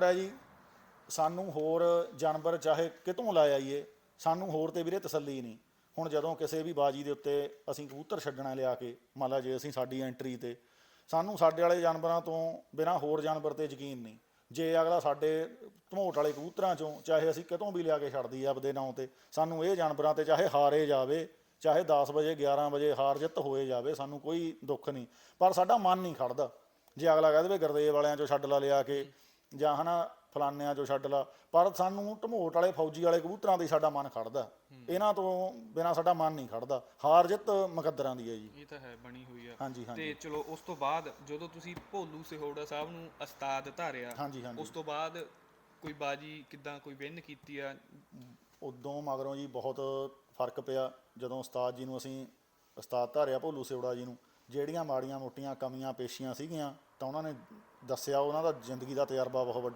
ਹੋਰ ਹੈ ਜੀ। ਸਾਨੂੰ ਹੋਰ ਜਾਨਵਰ ਚਾਹੇ ਕਿਤੋਂ ਲੈ ਆਈਏ, ਸਾਨੂੰ ਹੋਰ ਤੇ ਵੀਰੇ ਤਸੱਲੀ ਨਹੀਂ। ਹੁਣ ਜਦੋਂ ਕਿਸੇ ਵੀ ਬਾਜੀ ਦੇ ਉੱਤੇ ਅਸੀਂ ਕਬੂਤਰ ਛੱਡਣਾ ਲਿਆ ਕੇ, ਮੰਨ ਲਾ ਜੇ ਅਸੀਂ ਸਾਡੀ ਐਂਟਰੀ ਤੇ, ਸਾਨੂੰ ਸਾਡੇ ਵਾਲੇ ਜਾਨਵਰਾਂ ਤੋਂ ਬਿਨਾ ਹੋਰ ਜਾਨਵਰ ਤੇ ਯਕੀਨ ਨਹੀਂ। ਜੇ ਅਗਲਾ ਸਾਡੇ ਧਮੋਟ ਵਾਲੇ ਕਬੂਤਰਾਂ ਚੋਂ ਚਾਹੇ ਅਸੀਂ ਕਿਤੋਂ ਵੀ ਲਿਆ ਕੇ ਛੱਡਦੀ ਆ ਆਪਦੇ ਨਾਂ ਤੇ, ਸਾਨੂੰ ਇਹ ਜਾਨਵਰਾਂ ਤੇ ਚਾਹੇ ਹਾਰੇ ਜਾਵੇ, ਚਾਹੇ 10 ਵਜੇ 11 ਵਜੇ ਹਾਰ ਜਿੱਤ ਹੋਏ ਜਾਵੇ, ਸਾਨੂੰ ਕੋਈ ਦੁੱਖ ਨਹੀਂ। ਪਰ ਸਾਡਾ ਮਨ ਨਹੀਂ ਖੜਦਾ। ਜੇ ਅਗਲਾ ਕਹਿ ਦੇਵੇ ਗੁਰਦੇਵ ਵਾਲਿਆਂ ਚੋਂ ਛੱਡ ਲਾ ਲਿਆ ਕੇ ਜਾਂ ਹਨਾ ਫਲਾਨਿਆਂ ਚੋਂ ਛੱਡ ਲਾ ਪਰ ਸਾਨੂੰ ਢਮੋਟ ਵਾਲੇ ਫੌਜੀ ਵਾਲੇ ਕਬੂਤਰਾਂ ਦੇ ਸਾਡਾ ਮਨ ਖੜਦਾ। ਇਹਨਾਂ ਤੋਂ ਬਿਨਾ ਸਾਡਾ ਮਨ ਨਹੀਂ ਖੜਦਾ। ਹਾਰ ਜਿੱਤ ਮੁਕੱਦਰਾਂ ਦੀ ਹੈ ਜੀ। ਇਹ ਤਾਂ ਹੈ ਬਣੀ ਹੋਈ ਆ। ਹਾਂਜੀ ਹਾਂਜੀ। ਤੇ ਚਲੋ ਉਸ ਤੋਂ ਬਾਅਦ ਜਦੋਂ ਤੁਸੀਂ ਭੋਲੂ ਸਿਹੋੜਾ ਸਾਹਿਬ ਨੂੰ ਉਸਤਾਦ ਧਾਰਿਆ ਹਾਂਜੀ ਹਾਂਜੀ। ਉਸ ਤੋਂ ਬਾਅਦ ਕੋਈ ਬਾਜੀ ਕਿਦਾਂ ਕੋਈ ਵਿਨ ਕੀਤੀ ਆ? ਉਦੋਂ ਮਗਰੋਂ ਜੀ ਬਹੁਤ ਫ਼ਰਕ ਪਿਆ। ਜਦੋਂ ਉਸਤਾਦ ਜੀ ਨੂੰ ਅਸੀਂ ਉਸਤਾਦ ਧਾਰਿਆ ਭੋਲੂ ਸਿਵੜਾ ਜੀ ਨੂੰ ਜਿਹੜੀਆਂ ਮਾੜੀਆਂ ਮੋਟੀਆਂ ਕਮੀਆਂ ਪੇਸ਼ੀਆਂ ਸੀਗੀਆਂ ਤਾਂ ਉਹਨਾਂ ਨੇ ਦੱਸਿਆ ਉਹਨਾਂ ਦਾ ਜ਼ਿੰਦਗੀ ਦਾ ਤਜਰਬਾ ਬਹੁਤ ਵੱਡਾ